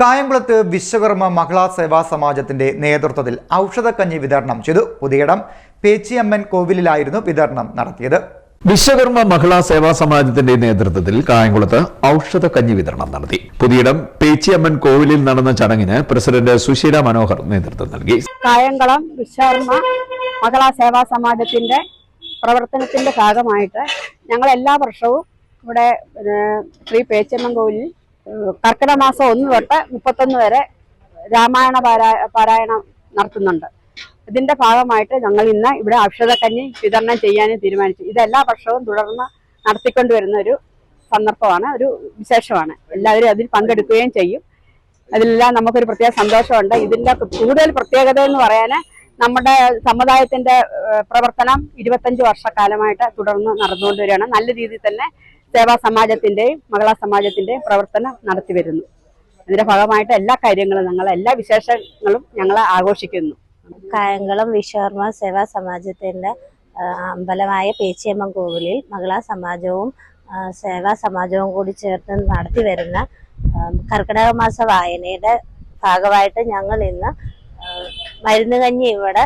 കായംകുളത്ത് വിശ്വകർമ്മ മഹിളാ സേവാ സമാജത്തിന്റെ നേതൃത്വത്തിൽ ഔഷധക്കഞ്ഞി വിതരണം ചെയ്തു. പുതിയിടം പേച്ചിയമ്മൻ കോവിലിലായിരുന്നു വിതരണം നടത്തിയത്. വിശ്വകർമ്മ മഹിളാ സേവാ സമാജത്തിന്റെ നേതൃത്വത്തിൽ കായംകുളത്ത് ഔഷധ കഞ്ഞി വിതരണം നടത്തി. പുതിയിടം പേച്ചിയമ്മൻ കോവിലിൽ നടന്ന ചടങ്ങിന് പ്രസിഡന്റ് സുശീല മനോഹർ നേതൃത്വം നൽകി. കായംകുളം വിശ്വകർമ്മ മഹിളാ സേവാ സമാജത്തിന്റെ പ്രവർത്തനത്തിന്റെ ഭാഗമായിട്ട് ഞങ്ങൾ എല്ലാ വർഷവും ഇവിടെ ശ്രീ പേച്ചിയമ്മൻ കോവിലിൽ കർക്കിടക മാസം ഒന്ന് തൊട്ട് മുപ്പത്തൊന്ന് വരെ രാമായണ പാരായണം നടത്തുന്നുണ്ട്. ഇതിന്റെ ഭാഗമായിട്ട് ഞങ്ങൾ ഇന്ന് ഇവിടെ ഔഷധക്കഞ്ഞി വിതരണം ചെയ്യാനും തീരുമാനിച്ചു. ഇത് എല്ലാ വർഷവും തുടർന്ന് നടത്തിക്കൊണ്ടുവരുന്ന ഒരു സന്ദർഭമാണ് ഒരു വിശേഷമാണ്. എല്ലാവരും അതിൽ പങ്കെടുക്കുകയും ചെയ്യും. അതിലെല്ലാം നമുക്കൊരു പ്രത്യേക സന്തോഷമുണ്ട്. ഇതിന്റെ കൂടുതൽ പ്രത്യേകത എന്ന് പറയാൻ നമ്മുടെ സമുദായത്തിന്റെ പ്രവർത്തനം ഇരുപത്തഞ്ച് വർഷക്കാലമായിട്ട് തുടർന്ന് നടന്നുകൊണ്ട് വരികയാണ് നല്ല രീതിയിൽ തന്നെ സേവാ സമാജത്തിന്റെയും മകളാ സമാജത്തിന്റെയും പ്രവർത്തനം നടത്തി വരുന്നു. ഇതിന്റെ ഭാഗമായിട്ട് എല്ലാ കാര്യങ്ങളും ഞങ്ങൾ എല്ലാ വിശേഷങ്ങളും ഞങ്ങൾ ആഘോഷിക്കുന്നു. കായംകുളം വിശ്വർമ്മ സേവാ സമാജത്തിന്റെ അമ്പലമായ പേച്ചിയമ്മൻ കോവിലിൽ മകളാ സമാജവും സേവാ സമാജവും കൂടി ചേർത്ത് നടത്തി വരുന്ന കർക്കിടക മാസ വായനയുടെ ഭാഗമായിട്ട് ഞങ്ങൾ ഇന്ന് മരുന്ന് കഞ്ഞി ഇവിടെ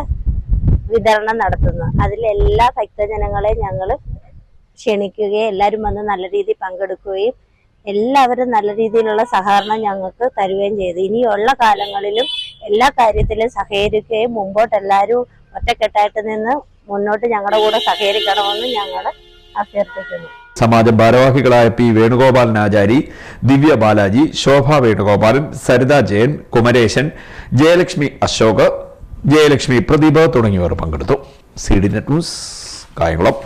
വിതരണം നടത്തുന്നു. അതിലെല്ലാ ഭക്തജനങ്ങളെയും ഞങ്ങൾ ക്ഷണിക്കുകയും എല്ലാവരും വന്ന് നല്ല രീതിയിൽ പങ്കെടുക്കുകയും എല്ലാവരും നല്ല രീതിയിലുള്ള സഹകരണം ഞങ്ങൾക്ക് തരുകയും ചെയ്തു. ഇനിയുള്ള കാലങ്ങളിലും എല്ലാ കാര്യത്തിലും സഹകരിക്കുകയും മുമ്പോട്ട് എല്ലാവരും ഒറ്റക്കെട്ടായിട്ട് നിന്ന് മുന്നോട്ട് ഞങ്ങളുടെ കൂടെ സഹകരിക്കണമെന്ന് ഞങ്ങൾ അഭ്യർത്ഥിക്കുന്നു. സമാജം ഭാരവാഹികളായ പി വേണുഗോപാലൻ ആചാരി ദിവ്യ ബാലാജി ശോഭ വേണുഗോപാലൻ സരിത ജയൻ കുമരേശൻ ജയലക്ഷ്മി അശോക് ജയലക്ഷ്മി പ്രദീപ് തുടങ്ങിയവർ പങ്കെടുത്തു. C D net news Kayamkulam.